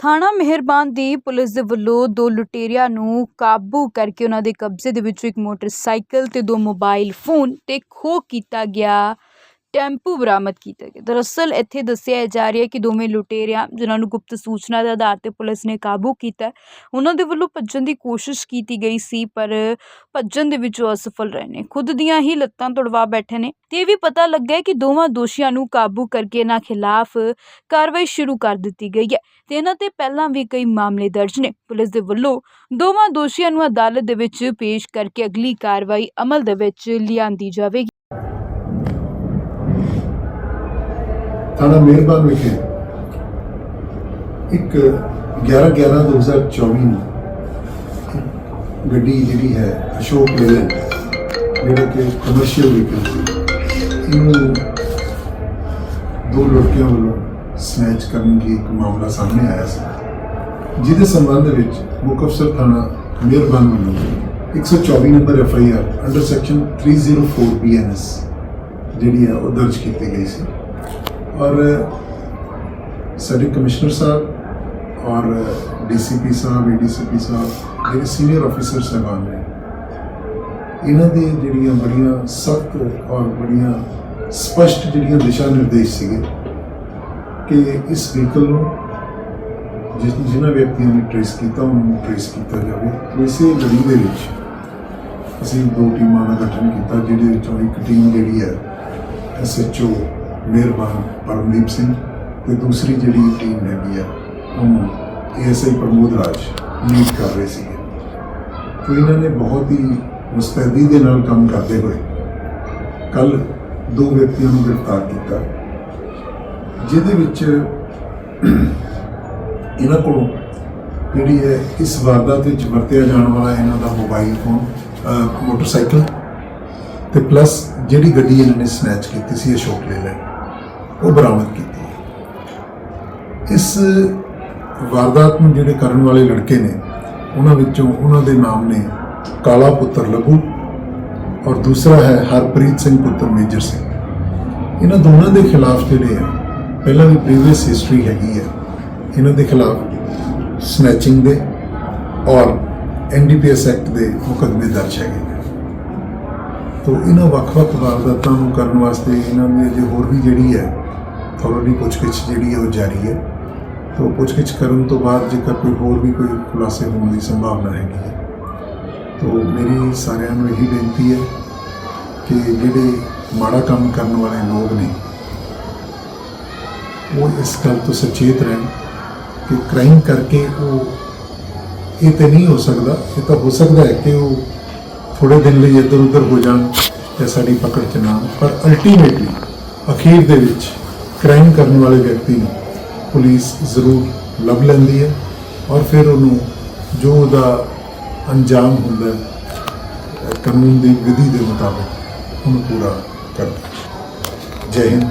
ਥਾਣਾ ਮਿਹਰਬਾਨ ਦੀ ਪੁਲਿਸ ਦੇ ਵੱਲੋਂ ਦੋ ਲੁਟੇਰਿਆਂ ਨੂੰ ਕਾਬੂ ਕਰਕੇ ਉਹਨਾਂ ਦੇ ਕਬਜ਼ੇ ਦੇ ਵਿੱਚੋਂ ਇੱਕ ਮੋਟਰਸਾਈਕਲ ਤੇ ਦੋ ਮੋਬਾਈਲ ਫੋਨ ਤੇ ਖੋਹ ਕੀਤਾ ਗਿਆ। ਟੈਂਪੂ ਬਰਾਮਦ ਕੀਤਾ ਗਿਆ। ਦਰਅਸਲ ਇੱਥੇ ਦੱਸਿਆ ਜਾ ਰਿਹਾ ਕਿ ਦੋਵੇਂ ਲੁਟੇਰਿਆਂ, ਜਿਨ੍ਹਾਂ ਨੂੰ ਗੁਪਤ ਸੂਚਨਾ ਦੇ ਆਧਾਰ ਤੇ ਪੁਲਿਸ ਨੇ ਕਾਬੂ ਕੀਤਾ ਉਹਨਾਂ ਦੇ ਵੱਲੋਂ ਭੱਜਣ ਦੀ ਕੋਸ਼ਿਸ਼ ਕੀਤੀ ਗਈ ਸੀ, ਪਰ ਭੱਜਣ ਦੇ ਵਿੱਚ ਉਹ ਅਸਫਲ ਰਹੇ ਨੇ। ਖੁਦ ਦੀਆਂ ਹੀ ਲੱਤਾਂ ਤੁੜਵਾ ਬੈਠੇ ਨੇ। ਤੇ ਇਹ ਵੀ ਪਤਾ ਲੱਗਾ ਕਿ ਦੋਵਾਂ ਦੋਸ਼ੀਆਂ ਨੂੰ ਕਾਬੂ ਕਰਕੇ ਇਹਨਾਂ ਖਿਲਾਫ ਕਾਰਵਾਈ ਸ਼ੁਰੂ ਕਰ ਦਿੱਤੀ ਗਈ ਹੈ। ਤੇ ਇਹਨਾਂ ਤੇ ਪਹਿਲਾਂ ਵੀ ਕਈ ਮਾਮਲੇ ਦਰਜ ਨੇ। ਪੁਲਿਸ ਦੇ ਵੱਲੋਂ ਦੋਵਾਂ ਦੋਸ਼ੀਆਂ ਨੂੰ ਅਦਾਲਤ ਦੇ ਵਿੱਚ ਪੇਸ਼ ਕਰਕੇ ਅਗਲੀ ਕਾਰਵਾਈ ਅਮਲ ਦੇ ਵਿੱਚ ਲਿਆਂਦੀ ਜਾਵੇਗੀ। ਥਾਣਾ ਮਿਹਰਬਾਨ ਵਿਖੇ ਇੱਕ 11 11 2024 ਨੂੰ ਗੱਡੀ ਜਿਹੜੀ ਹੈ ਅਸ਼ੋਕ ਲੇਲੈਂਡ ਜਿਹੜਾ ਕਿ ਕਮਰਸ਼ੀਅਲ ਵਹੀਕਲ ਸੀ, ਇਹਨੂੰ ਦੋ ਲੜਕਿਆਂ ਵੱਲੋਂ ਸਨੈਚ ਕਰਨ ਦੀ ਇੱਕ ਮਾਮਲਾ ਸਾਹਮਣੇ ਆਇਆ ਸੀ। ਜਿਹਦੇ ਸੰਬੰਧ ਵਿੱਚ ਮੁੱਖ ਅਫਸਰ ਥਾਣਾ ਮਿਹਰਬਾਨ ਵੱਲੋਂ 124 number F I R under section 304 BNS ਜਿਹੜੀ ਹੈ ਉਹ ਦਰਜ ਕੀਤੀ ਗਈ ਸੀ। ਔਰ ਸਾਡੇ ਕਮਿਸ਼ਨਰ ਸਾਹਿਬ ਔਰ ਡੀਸੀਪੀ ਸਾਹਿਬ, ਏਡੀਸੀਪੀ ਸਾਹਿਬ, ਜਿਹੜੇ ਸੀਨੀਅਰ ਅਫੀਸਰ ਸਾਹਿਬਾਨ ਨੇ, ਇਹਨਾਂ ਦੇ ਜਿਹੜੀਆਂ ਬੜੀਆਂ ਸਖਤ ਔਰ ਬੜੀਆਂ ਸਪਸ਼ਟ ਜਿਹੜੀਆਂ ਦਿਸ਼ਾ ਨਿਰਦੇਸ਼ ਸੀਗੇ ਕਿ ਇਸ ਵਹੀਕਲ ਨੂੰ ਜਿਸ ਜਿਨ੍ਹਾਂ ਵਿਅਕਤੀਆਂ ਨੇ ਟ੍ਰੇਸ ਕੀਤਾ, ਉਹਨਾਂ ਨੂੰ ਟ੍ਰੇਸ ਕੀਤਾ ਜਾਵੇ। ਇਸੇ ਲੜੀ ਦੇ ਵਿੱਚ ਅਸੀਂ ਦੋ ਟੀਮਾਂ ਦਾ ਗਠਨ ਕੀਤਾ, ਜਿਹਦੇ ਵਿੱਚੋਂ ਇੱਕ ਟੀਮ ਜਿਹੜੀ ਹੈ ਐਸਐਚਓ ਮਿਹਰਬਾਨ ਪਰਮਦੀਪ ਸਿੰਘ ਤੇ ਦੂਸਰੀ ਜਿਹੜੀ ਟੀਮ ਹੈਗੀ ਆ, ਉਹਨੂੰ ਏਐਸਆਈ ਪ੍ਰਮੋਦ ਰਾਜ ਲੀਡ ਕਰ ਰਹੇ ਸੀਗੇ। ਤੇ ਇਹਨਾਂ ਨੇ ਬਹੁਤ ਹੀ ਮੁਸਤੈਦੀ ਦੇ ਨਾਲ ਕੰਮ ਕਰਦੇ ਹੋਏ ਕੱਲ ਦੋ ਵਿਅਕਤੀਆਂ ਨੂੰ ਗ੍ਰਿਫਤਾਰ ਕੀਤਾ, ਜਿਹਦੇ ਵਿੱਚ ਇਹਨਾਂ ਕੋਲੋਂ ਜਿਹੜੀ ਹੈ, ਇਸ ਵਾਰਦਾਤ ਵਿੱਚ ਵਰਤਿਆ ਜਾਣ ਵਾਲਾ ਇਹਨਾਂ ਦਾ ਮੋਬਾਈਲ ਫੋਨ ਮੋਟਰਸਾਈਕਲ ਤੇ ਪਲੱਸ ਜਿਹੜੀ ਗੱਡੀ ਇਹਨਾਂ ਨੇ ਸਨੈਚ ਕੀਤੀ ਸੀ ਅਸ਼ੋਕ ਲੇਲੈਂਡ ਉਹ ਬਰਾਮਦ ਕੀਤੀ ਹੈ। ਇਸ ਵਾਰਦਾਤ ਨੂੰ ਜਿਹੜੇ ਕਰਨ ਵਾਲੇ ਲੜਕੇ ਨੇ, ਉਹਨਾਂ ਵਿੱਚੋਂ ਉਹਨਾਂ ਦੇ ਨਾਮ ਨੇ ਕਾਲਾ ਪੁੱਤਰ ਲਘੂ ਔਰ ਦੂਸਰਾ ਹੈ ਹਰਪ੍ਰੀਤ ਸਿੰਘ ਪੁੱਤਰ ਮੇਜਰ ਸਿੰਘ ਇਹਨਾਂ ਦੋਨਾਂ ਦੇ ਖਿਲਾਫ ਜਿਹੜੇ ਆ, ਪਹਿਲਾਂ ਵੀ ਪ੍ਰੀਵੀਅਸ ਹਿਸਟਰੀ ਹੈਗੀ ਹੈ ਇਹਨਾਂ ਦੇ ਖਿਲਾਫ ਸਨੈਚਿੰਗ ਦੇ ਔਰ ਐਨਡੀਪੀਐਸ ਐਕਟ ਦੇ ਮੁਕੱਦਮੇ ਦਰਜ ਹੈਗੇ ਨੇ ਤੋ ਇਹਨਾਂ ਵੱਖ-ਵੱਖ ਵਾਰਦਾਤਾਂ ਨੂੰ ਕਰਨ ਵਾਸਤੇ ਇਹਨਾਂ ਨੇ ਅਜੇ ਹੋਰ ਵੀ ਜਿਹੜੀ ਹੈ ਥੋੜੀ ਪੁੱਛਗਿੱਛ ਜਿਹੜੀ ਹੈ ਉਹ ਜਾਰੀ ਹੈ ਤੋ ਪੁੱਛਗਿੱਛ ਕਰਨ ਤੋਂ ਬਾਅਦ ਜੇਕਰ ਕੋਈ ਹੋਰ ਵੀ ਕੋਈ ਖੁਲਾਸੇ ਹੋਣ ਦੀ ਸੰਭਾਵਨਾ ਹੈਗੀ ਹੈ, ਤੋ ਮੇਰੀ ਸਾਰਿਆਂ ਨੂੰ ਇਹੀ ਬੇਨਤੀ ਹੈ ਕਿ ਜਿਹੜੇ ਮਾੜਾ ਕੰਮ ਕਰਨ ਵਾਲੇ ਲੋਕ ਨੇ, ਉਹ ਇਸ ਗੱਲ ਤੋਂ ਸੁਚੇਤ ਰਹਿਣ ਕਿ ਕ੍ਰਾਈਮ ਕਰਕੇ ਉਹ ਇਹ ਤੇ ਨਹੀਂ ਹੋ ਸਕਦਾ, ਇਹ ਤਾਂ ਹੋ ਸਕਦਾ ਹੈ ਕਿ ਉਹ ਥੋੜੇ ਦਿਨ ਲਈ ਇੱਧਰ ਉੱਧਰ ਹੋ ਜਾਣ ਤੇ ਸਾਡੀ ਪਕੜ ਚ ਨਾ ਆਉਣ। ਪਰ ਅਲਟੀਮੇਟਲੀ ਅਖੀਰ ਦੇ ਵਿੱਚ ਕ੍ਰਾਈਮ ਕਰਨ ਵਾਲੇ ਵਿਅਕਤੀ ਨੂੰ ਪੁਲਿਸ ਜ਼ਰੂਰ ਲੱਭ ਲੈਂਦੀ ਹੈ ਔਰ ਫਿਰ ਉਹਨੂੰ ਜੋ ਉਹਦਾ ਅੰਜਾਮ ਹੁੰਦਾ ਕਾਨੂੰਨ ਦੀ ਵਿਧੀ ਦੇ ਮੁਤਾਬਕ ਉਹਨੂੰ ਪੂਰਾ ਕਰਦੀ ਜੈ ਹਿੰਦ।